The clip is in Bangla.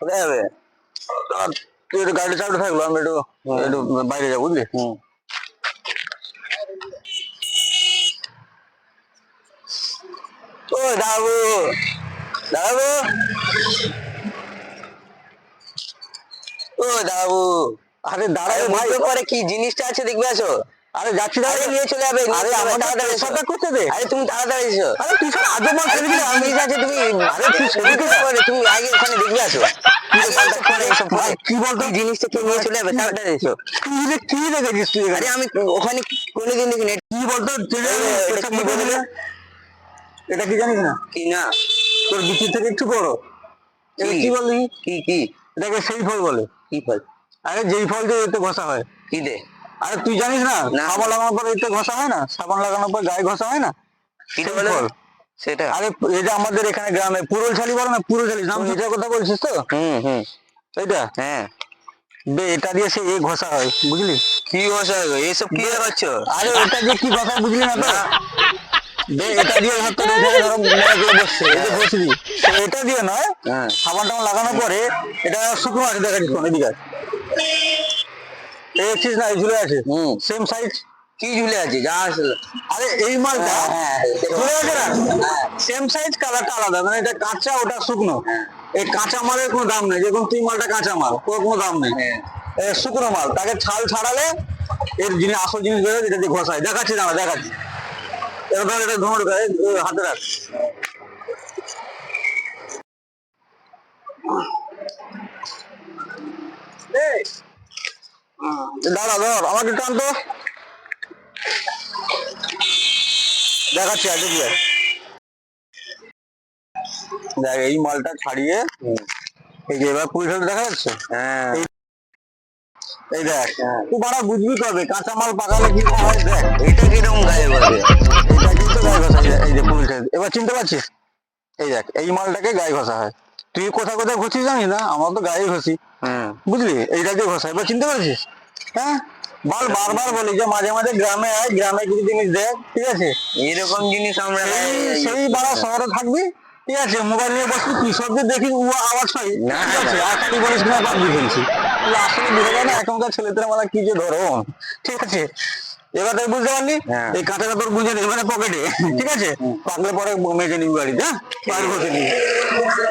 কোথায় যাবে তুই একটু গাড়ি থাকল আমি একটু একটু বাইরে যাব বুঝলি? হুম। ও দাবু দাবু ও দাবু আরে দাঁড়া আরে রে ভাই বুঝতে কি জিনিসটা আছে দেখবে আসো? আরে যাচ্ছি আরে নিয়ে চলে যাবে আরে আমাদের তাড়াতাড়ি। পেশাটা করতে দে। আরে তুমি তাড়াতাড়ি এসো। আরে তুই সব আজব মাল ছেড়ে দিলি আমি আছে তুমি আরে তুই ছবি তুলতে পারে তুমি আগে ওখানে দেখবে আসো। কি বলতো? জিনিসটা কে নিয়ে চলে যাবে? তাড়াতাড়ি এসো। তুই যে কি দেখেছিস তুই আরে আমি ওখানে কোনোদিন দেখিনি। কি বলতো? তুই কি বললি? এটা কি জানিস না? কি না? তোর বিচির থেকে একটু বড়। এটা কি? কি বললি? কি কি? এটাকে সেই ফল বলে। কি ফল? আরে যেই ফল দিয়ে এতে ঘষা হয়। কি দে? আরে তুই জানিস না। সাবান লাগানোর পর এতে ঘষা হয় না? সাবান লাগানোর পর গায়ে ঘষা হয় না? সেটা। আরে এই যে আমাদের এখানে গ্রামে পুরুল ছালি বলো না? পুরুল ছালি নাম এটার কথা বলছিস তো? হুম হুম। এইটা? হ্যাঁ। বে এটা দিয়ে সে এই ঘষা হয় বুঝলি? কি ভাষা এইসব কি দেখাচ্ছ আরে এটা দিয়ে কি কথা বুঝলি না তো? বে এটা দিয়ে এখানে ধরো মনে করে বসছে এই যে ঘষলি। এটা দিয়ে নয় হ্যাঁ। সাবান টাবান লাগানোর পরে এটা শুকনো আছে এদিকে আয়। এই দেখছিস না ঝুলে আছে সেম সাইজ কি ঝুলে আছে যা আরে এই মালটা হ্যাঁ, ঝুলে আছে না? হ্যাঁ। সেম সাইজ কালারটা আলাদা। মানে এটা কাঁচা ওটা শুকনো। এই কাঁচা মালের কোনো দাম নেই। যেরকম তুই মালটা কাঁচা মাল কোনো দাম নেই। হ্যাঁ। শুকনো মাল। তাকে ছাল ছাড়ালে এর জিনিস আসল জিনিস বেরোয় যেটা দিয়ে ঘষায়। দেখাচ্ছি দাঁড়া দেখাচ্ছি। এবার এটা গায়ে হাতে রাখ। এই, দাঁড়া ধর আমাকে টান তো। দেখাচ্ছি আগে দিয়ে দেখ এই মালটা ছাড়িয়ে এই যে এবার পুলিশ দেখা যাচ্ছে? হ্যাঁ। এই দেখ তুই বাড়া বুঝবি কবে? কাঁচা মাল পাকালে কি হয়? দেখ। এটা কীরকম গায়ে বলে এটা কিন্তু গায়ে ঘষা এই যে- পুলিশ এবার চিনতে পারছিস? এই দেখ এই মালটাকে গায়ে ঘষা হয়। তুই কোথায় কোথায় ঘষিস জানিস না? আমরা তো গায়ে ঘষি। বুঝলি? এইটা দিয়ে ঘষা এবার চিনতে পারছিস? হ্যাঁ? বল বারবার বলি যে মাঝে মাঝে গ্রামে আয় গ্রামে কিছু জিনিস দেখ ঠিক আছে? এরকম জিনিস আমরা সেই বাড়া শহরে থাকবি ঠিক আছে? মোবাইল নিয়ে বসবি কৃষকদের দেখি উ আওয়াজ পাই ঠিক আছে? না। বলিস না পাবজি খেলছি আসলে বুঝে যায় না এখনকার ছেলেদের মানে কি যে ধরন ঠিক আছে? এবার তুই বুঝতে পারলি? হ্যাঁ। এই কাঁটাটা তোর বুঝে নেই মানে পকেটে ঠিক আছে? পাকলে পরে মেজে নিবি বাড়িতে হ্যাঁ? বসে নিবি।